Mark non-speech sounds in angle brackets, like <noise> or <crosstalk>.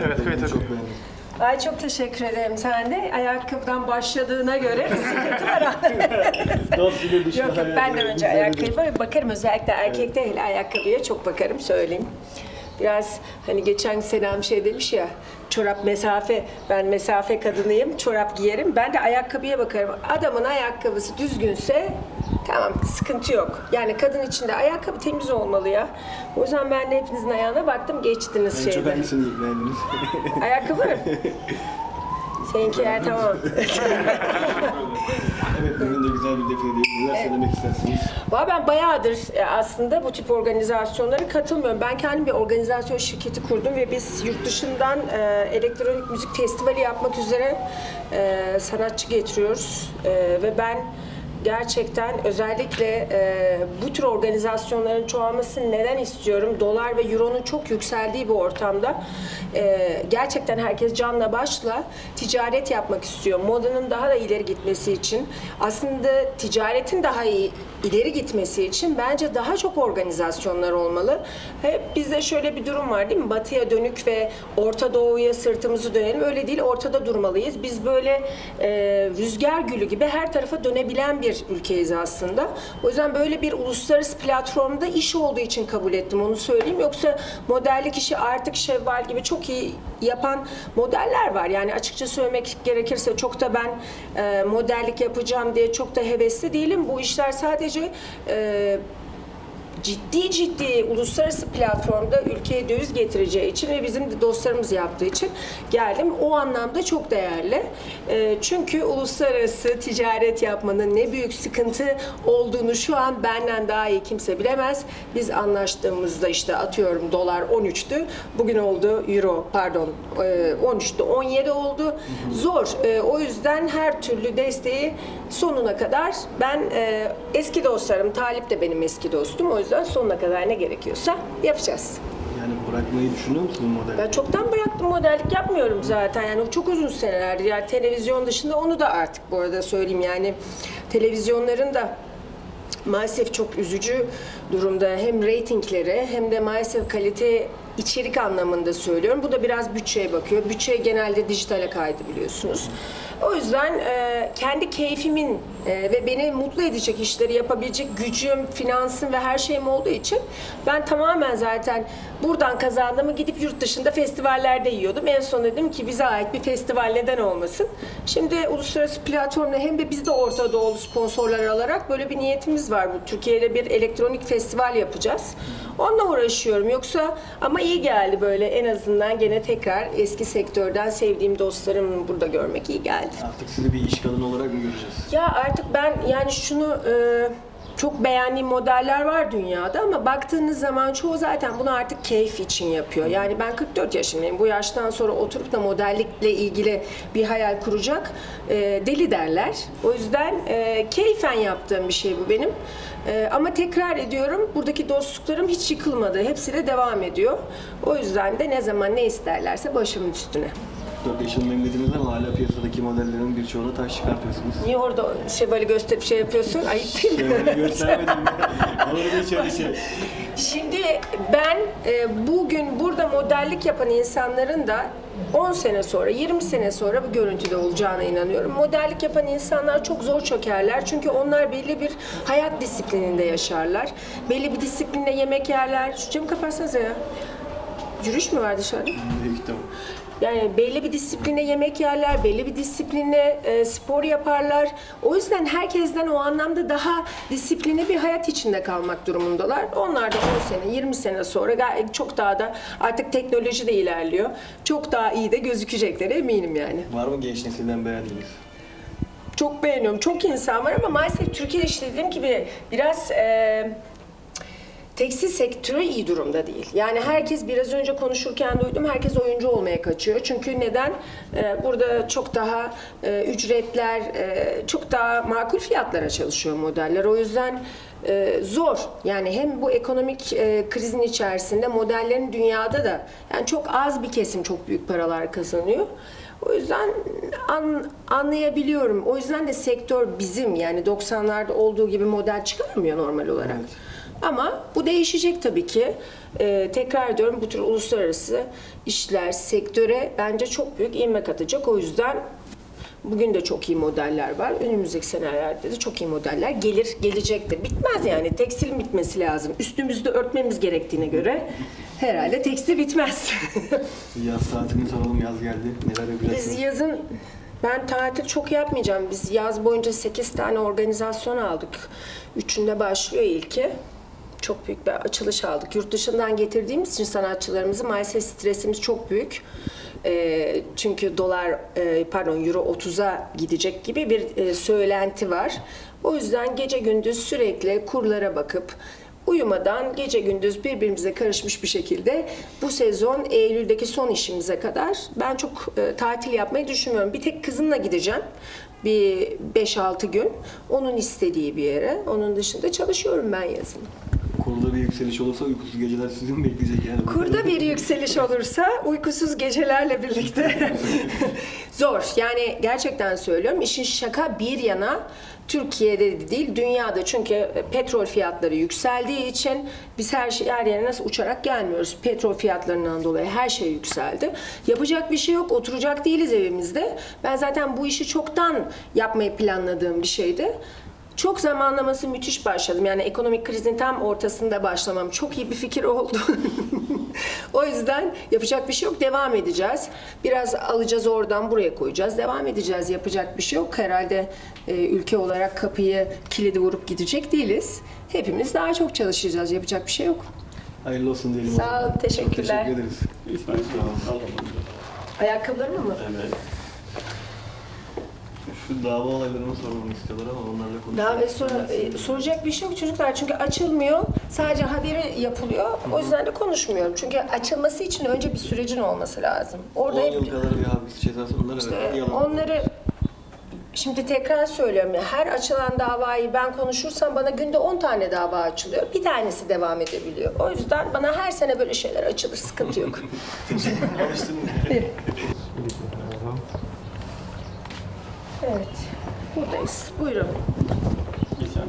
Evet, kayıt Çok beğendim. Ay çok teşekkür ederim. Sen de ayakkabıdan başladığına göre bir sıkıntı var. <laughs> Yok yok ben de önce ayakkabıya bakarım. Özellikle erkekte hele ayakkabıya çok bakarım söyleyeyim. Biraz hani geçen Selam şey demiş ya çorap mesafe ben mesafe kadınıyım çorap giyerim. Ben de ayakkabıya bakarım. Adamın ayakkabısı düzgünse tamam sıkıntı yok. Yani kadın içinde ayakkabı temiz olmalı ya. O yüzden ben de hepinizin ayağına baktım geçtiniz En çok şeyde hangisini beğendiniz? <laughs> <laughs> ayakkabı seninkiler tamam. <laughs> Evet, bugün de güzel bir defile değil. Neler söylemek istersiniz? Valla ben bayağıdır e, aslında bu tip organizasyonlara katılmıyorum. Ben kendim bir organizasyon şirketi kurdum ve biz yurt dışından e, elektronik müzik festivali yapmak üzere e, sanatçı getiriyoruz. E, ve ben gerçekten özellikle e, bu tür organizasyonların çoğalmasını neden istiyorum? Dolar ve euronun çok yükseldiği bir ortamda e, gerçekten herkes canla başla ticaret yapmak istiyor. Modanın daha da ileri gitmesi için aslında ticaretin daha iyi ileri gitmesi için bence daha çok organizasyonlar olmalı. Hep bizde şöyle bir durum var değil mi? Batıya dönük ve Orta Doğu'ya sırtımızı dönelim. Öyle değil, ortada durmalıyız. Biz böyle e, rüzgar gülü gibi her tarafa dönebilen bir ülkeyiz aslında. O yüzden böyle bir uluslararası platformda iş olduğu için kabul ettim onu söyleyeyim. Yoksa modellik işi artık Şevval gibi çok iyi yapan modeller var. Yani açıkça söylemek gerekirse çok da ben e, modellik yapacağım diye çok da hevesli değilim. Bu işler sadece e, ciddi ciddi uluslararası platformda ülkeye döviz getireceği için ve bizim de dostlarımız yaptığı için geldim. O anlamda çok değerli. E, çünkü uluslararası ticaret yapmanın ne büyük sıkıntı olduğunu şu an benden daha iyi kimse bilemez. Biz anlaştığımızda işte atıyorum dolar 13'tü. Bugün oldu euro pardon e, 13'tü 17 oldu. Zor. E, o yüzden her türlü desteği sonuna kadar ben e, eski dostlarım Talip de benim eski dostum. O yüzden sonuna kadar ne gerekiyorsa yapacağız. Yani bırakmayı düşünüyor musunuz model? Ben çoktan bıraktım modellik yapmıyorum zaten yani çok uzun senelerdir yani televizyon dışında onu da artık bu arada söyleyeyim yani televizyonların da maalesef çok üzücü durumda hem reytingleri hem de maalesef kalite içerik anlamında söylüyorum. Bu da biraz bütçeye bakıyor. Bütçe genelde dijitale kaydı biliyorsunuz. O yüzden e, kendi keyfimin e, ve beni mutlu edecek işleri yapabilecek gücüm, finansım ve her şeyim olduğu için ben tamamen zaten buradan kazandığımı gidip yurt dışında festivallerde yiyordum. En son dedim ki bize ait bir festival neden olmasın. Şimdi uluslararası platformda hem de biz de Orta Doğulu sponsorlar alarak böyle bir niyetimiz var. Bu Türkiye'de bir elektronik festival yapacağız. Onunla uğraşıyorum. Yoksa ama iyi geldi böyle en azından gene tekrar eski sektörden sevdiğim dostlarımı burada görmek iyi geldi. Artık sizi bir iş kadını olarak mı göreceğiz? Ya artık ben yani şunu e, çok beğendiğim modeller var dünyada ama baktığınız zaman çoğu zaten bunu artık keyif için yapıyor. Yani ben 44 yaşındayım. Bu yaştan sonra oturup da modellikle ilgili bir hayal kuracak e, deli derler. O yüzden e, keyfen yaptığım bir şey bu benim. E, ama tekrar ediyorum buradaki dostluklarım hiç yıkılmadı. Hepsi de devam ediyor. O yüzden de ne zaman ne isterlerse başımın üstüne. 4 yaşındayım dediniz ama hala piyasadaki modellerin birçoğuna taş çıkartıyorsunuz. Niye orada böyle gösterip şey yapıyorsun? <laughs> Ayıp değil mi? Şöyle göstermedim. <laughs> Olur da içeri şey. Şimdi ben e, bugün burada modellik yapan insanların da 10 sene sonra, 20 sene sonra bu görüntüde olacağına inanıyorum. Modellik yapan insanlar çok zor çökerler. Çünkü onlar belli bir hayat disiplininde yaşarlar. Belli bir disiplinde yemek yerler. Şu camı kapatsanıza ya. Yürüyüş mü var dışarıda? Büyük ihtimal. Yani belli bir disipline yemek yerler, belli bir disipline e, spor yaparlar. O yüzden herkesten o anlamda daha disipline bir hayat içinde kalmak durumundalar. Onlar da 10 sene, 20 sene sonra gayet çok daha da artık teknoloji de ilerliyor. Çok daha iyi de gözükecekleri eminim yani. Var mı genç nesilden beğendiğiniz? Çok beğeniyorum. Çok insan var ama maalesef Türkiye'de işte dediğim gibi biraz e, tekstil sektörü iyi durumda değil. Yani herkes biraz önce konuşurken duydum herkes oyuncu olmaya kaçıyor. Çünkü neden? E, burada çok daha e, ücretler, e, çok daha makul fiyatlara çalışıyor modeller. O yüzden e, zor. Yani hem bu ekonomik e, krizin içerisinde modellerin dünyada da yani çok az bir kesim çok büyük paralar kazanıyor. O yüzden an, anlayabiliyorum. O yüzden de sektör bizim yani 90'larda olduğu gibi model çıkarmıyor normal olarak. Ama bu değişecek tabii ki. Ee, tekrar ediyorum bu tür uluslararası işler sektöre bence çok büyük ivme katacak. O yüzden bugün de çok iyi modeller var. Önümüzdeki senelerde de çok iyi modeller gelir, gelecektir. Bitmez yani. Tekstil bitmesi lazım. Üstümüzü de örtmemiz gerektiğine göre herhalde tekstil bitmez. <laughs> Yaz tatilini soralım. Yaz geldi. Neler yapacaksınız? Biz yazın ben tatil çok yapmayacağım. Biz yaz boyunca 8 tane organizasyon aldık. Üçünde başlıyor ilki. Çok büyük bir açılış aldık. Yurt dışından getirdiğimiz için sanatçılarımızı maalesef stresimiz çok büyük. Ee, çünkü dolar, e, pardon euro 30'a gidecek gibi bir e, söylenti var. O yüzden gece gündüz sürekli kurlara bakıp uyumadan gece gündüz birbirimize karışmış bir şekilde bu sezon Eylül'deki son işimize kadar ben çok e, tatil yapmayı düşünmüyorum. Bir tek kızımla gideceğim bir 5-6 gün. Onun istediği bir yere. Onun dışında çalışıyorum ben yazın. Kurda bir yükseliş olursa uykusuz geceler sizi mi bekleyecek yani? Kurda bir yükseliş olursa uykusuz gecelerle birlikte <laughs> zor. Yani gerçekten söylüyorum işin şaka bir yana Türkiye'de de değil dünyada çünkü petrol fiyatları yükseldiği için biz her şey her yere nasıl uçarak gelmiyoruz. Petrol fiyatlarından dolayı her şey yükseldi. Yapacak bir şey yok. Oturacak değiliz evimizde. Ben zaten bu işi çoktan yapmayı planladığım bir şeydi. Çok zamanlaması müthiş başladım. Yani ekonomik krizin tam ortasında başlamam çok iyi bir fikir oldu. <laughs> o yüzden yapacak bir şey yok. Devam edeceğiz. Biraz alacağız oradan buraya koyacağız. Devam edeceğiz. Yapacak bir şey yok. Herhalde e, ülke olarak kapıyı kilidi vurup gidecek değiliz. Hepimiz daha çok çalışacağız. Yapacak bir şey yok. Hayırlı olsun diyelim. o Sağ olun, teşekkürler. Çok teşekkür ederiz. Ayakkabılarını mı? Evet. Şu dava olaylarını sormamı istiyorlar ama onlarla konuşalım. Daha ve sonra e, soracak bir şey yok çocuklar çünkü açılmıyor. Sadece haberi yapılıyor. O yüzden de konuşmuyorum. Çünkü açılması için önce bir sürecin olması lazım. 10 Orada hep yıl kadar bir hapis cezası onlar evet. e, Yalan. onları Şimdi tekrar söylüyorum ya her açılan davayı ben konuşursam bana günde 10 tane dava açılıyor. Bir tanesi devam edebiliyor. O yüzden bana her sene böyle şeyler açılır. Sıkıntı yok. <laughs> <laughs> Evet. Buradayız. Buyurun. Geçen